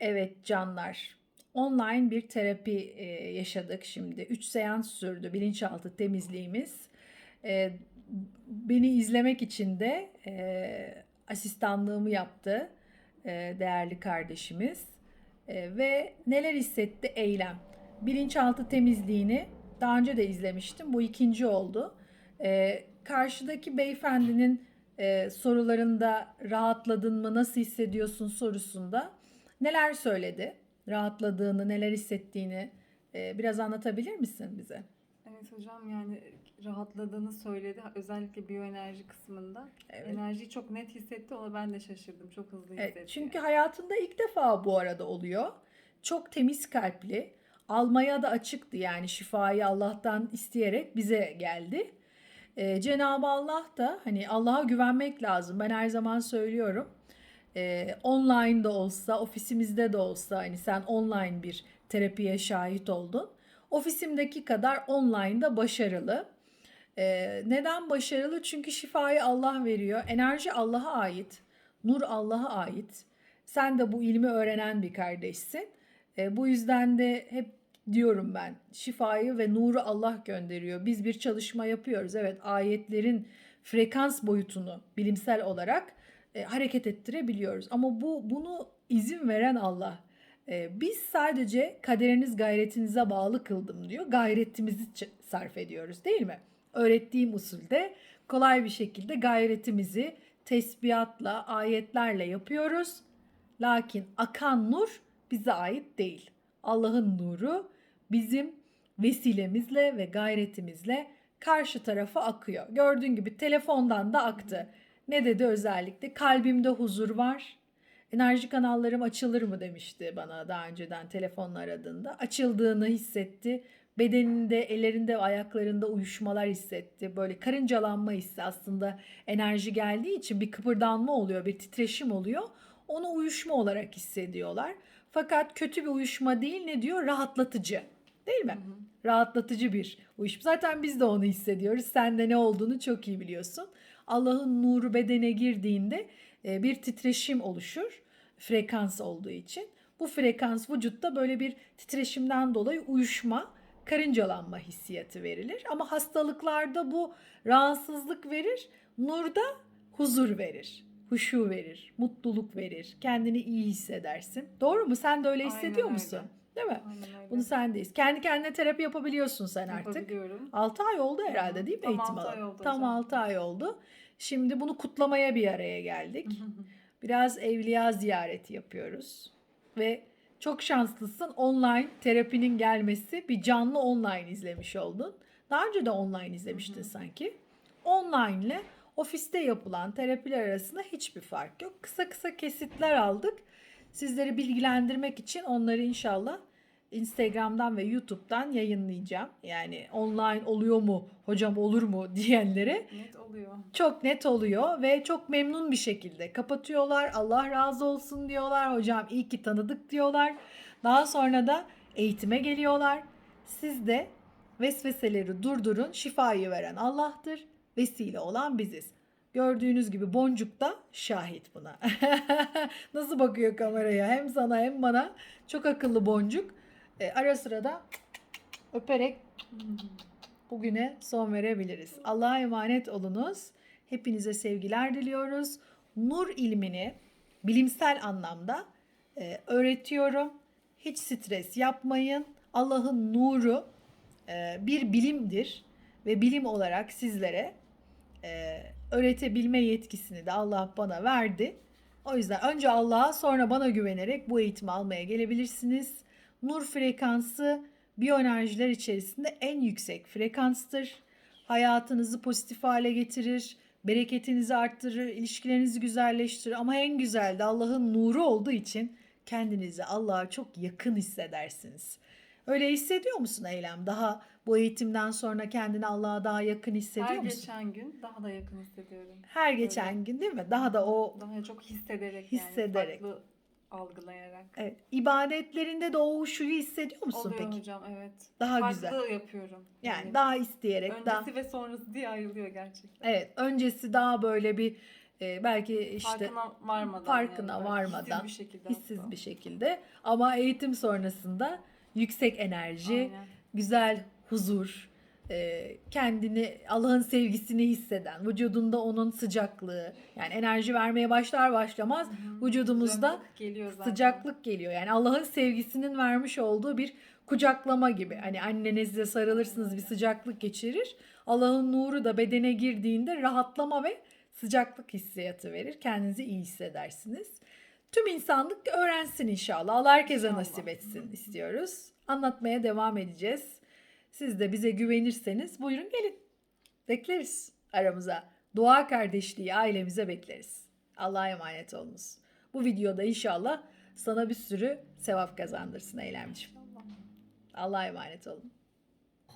Evet canlar. Online bir terapi e, yaşadık şimdi. 3 seans sürdü bilinçaltı temizliğimiz. E, beni izlemek için de e, asistanlığımı yaptı e, değerli kardeşimiz. E, ve neler hissetti eylem. Bilinçaltı temizliğini daha önce de izlemiştim. Bu ikinci oldu. E, karşıdaki beyefendinin e, sorularında rahatladın mı, nasıl hissediyorsun sorusunda neler söyledi? Rahatladığını, neler hissettiğini e, biraz anlatabilir misin bize? Evet hocam yani rahatladığını söyledi. Özellikle biyoenerji kısmında. Evet. Enerjiyi çok net hissetti. Ona ben de şaşırdım. Çok hızlı hissetti. Evet, çünkü hayatında ilk defa bu arada oluyor. Çok temiz kalpli, almaya da açıktı yani şifayı Allah'tan isteyerek bize geldi. Ee, Cenab-ı Allah da hani Allah'a güvenmek lazım. Ben her zaman söylüyorum. Ee, online de olsa, ofisimizde de olsa hani sen online bir terapiye şahit oldun. Ofisimdeki kadar online'da başarılı. Ee, neden başarılı? Çünkü şifayı Allah veriyor. Enerji Allah'a ait. Nur Allah'a ait. Sen de bu ilmi öğrenen bir kardeşsin. Ee, bu yüzden de hep diyorum ben şifayı ve nuru Allah gönderiyor. Biz bir çalışma yapıyoruz. Evet ayetlerin frekans boyutunu bilimsel olarak e, hareket ettirebiliyoruz. Ama bu bunu izin veren Allah. E, biz sadece kaderiniz gayretinize bağlı kıldım diyor. Gayretimizi sarf ediyoruz değil mi? Öğrettiğim usulde kolay bir şekilde gayretimizi tesbihatla, ayetlerle yapıyoruz. Lakin akan nur bize ait değil. Allah'ın nuru bizim vesilemizle ve gayretimizle karşı tarafa akıyor. Gördüğün gibi telefondan da aktı. Ne dedi özellikle? Kalbimde huzur var. Enerji kanallarım açılır mı demişti bana daha önceden telefonla aradığında. Açıldığını hissetti. Bedeninde, ellerinde ayaklarında uyuşmalar hissetti. Böyle karıncalanma hissi aslında enerji geldiği için bir kıpırdanma oluyor, bir titreşim oluyor. Onu uyuşma olarak hissediyorlar. Fakat kötü bir uyuşma değil ne diyor? Rahatlatıcı. Değil mi? Rahatlatıcı bir uyuşma. Zaten biz de onu hissediyoruz. Sen de ne olduğunu çok iyi biliyorsun. Allah'ın nuru bedene girdiğinde e, bir titreşim oluşur. Frekans olduğu için. Bu frekans vücutta böyle bir titreşimden dolayı uyuşma, karıncalanma hissiyatı verilir. Ama hastalıklarda bu rahatsızlık verir. Nurda huzur verir. Huşu verir, mutluluk verir, kendini iyi hissedersin. Doğru mu? Sen de öyle Aynen hissediyor öyle. musun? Değil mi? Aynen öyle. Bunu sendeyiz. Kendi kendine terapi yapabiliyorsun sen artık. Yapabiliyorum. 6 ay oldu herhalde değil mi Tam eğitim altı ay alan? oldu Tam hocam. 6 ay oldu. Şimdi bunu kutlamaya bir araya geldik. Biraz evliya ziyareti yapıyoruz. Ve çok şanslısın online terapinin gelmesi bir canlı online izlemiş oldun. Daha önce de online izlemiştin sanki. Online ile ofiste yapılan terapiler arasında hiçbir fark yok. Kısa kısa kesitler aldık. Sizleri bilgilendirmek için onları inşallah Instagram'dan ve YouTube'dan yayınlayacağım. Yani online oluyor mu, hocam olur mu diyenlere Net oluyor. çok net oluyor ve çok memnun bir şekilde kapatıyorlar. Allah razı olsun diyorlar. Hocam iyi ki tanıdık diyorlar. Daha sonra da eğitime geliyorlar. Siz de vesveseleri durdurun. Şifayı veren Allah'tır. Vesile olan biziz. Gördüğünüz gibi boncuk da şahit buna. Nasıl bakıyor kameraya hem sana hem bana. Çok akıllı boncuk. E, ara sıra da öperek bugüne son verebiliriz. Allah'a emanet olunuz. Hepinize sevgiler diliyoruz. Nur ilmini bilimsel anlamda e, öğretiyorum. Hiç stres yapmayın. Allah'ın nuru e, bir bilimdir ve bilim olarak sizlere e, öğretebilme yetkisini de Allah bana verdi. O yüzden önce Allah'a sonra bana güvenerek bu eğitimi almaya gelebilirsiniz. Nur frekansı biyoenerjiler içerisinde en yüksek frekanstır. Hayatınızı pozitif hale getirir, bereketinizi arttırır, ilişkilerinizi güzelleştirir. Ama en güzel de Allah'ın nuru olduğu için kendinizi Allah'a çok yakın hissedersiniz. Öyle hissediyor musun Eylem? Daha bu eğitimden sonra kendini Allah'a daha yakın hissediyor Her musun? geçen gün daha da yakın hissediyorum. Her geçen gün değil mi? Daha da o Daha çok hissederek, Hissederek. yani farklı algılayarak. evet, ibadetlerinde de o huşuyu hissediyor musun Oluyor peki? hocam evet. Daha farklı güzel. yapıyorum. Yani daha isteyerek, öncesi daha ve sonrası diye ayrılıyor gerçekten. Evet, öncesi daha böyle bir e, belki işte farkına varmadan. farkına yani varmadan, hissiz bir şekilde. hissiz hatta. bir şekilde ama eğitim sonrasında yüksek enerji, Aynen. güzel huzur, kendini Allah'ın sevgisini hisseden, vücudunda onun sıcaklığı, yani enerji vermeye başlar başlamaz Hı hı. vücudumuzda Sıcaklık geliyor zaten. sıcaklık geliyor. Yani Allah'ın sevgisinin vermiş olduğu bir kucaklama gibi. Hani annenizle sarılırsınız bir sıcaklık geçirir. Allah'ın nuru da bedene girdiğinde rahatlama ve sıcaklık hissiyatı verir. Kendinizi iyi hissedersiniz. Tüm insanlık öğrensin inşallah. Allah herkese İnşallah. nasip etsin istiyoruz. Anlatmaya devam edeceğiz. Siz de bize güvenirseniz buyurun gelin. Bekleriz aramıza. Dua kardeşliği ailemize bekleriz. Allah'a emanet olunuz. Bu videoda inşallah sana bir sürü sevap kazandırsın Eylemciğim. Allah'a emanet olun.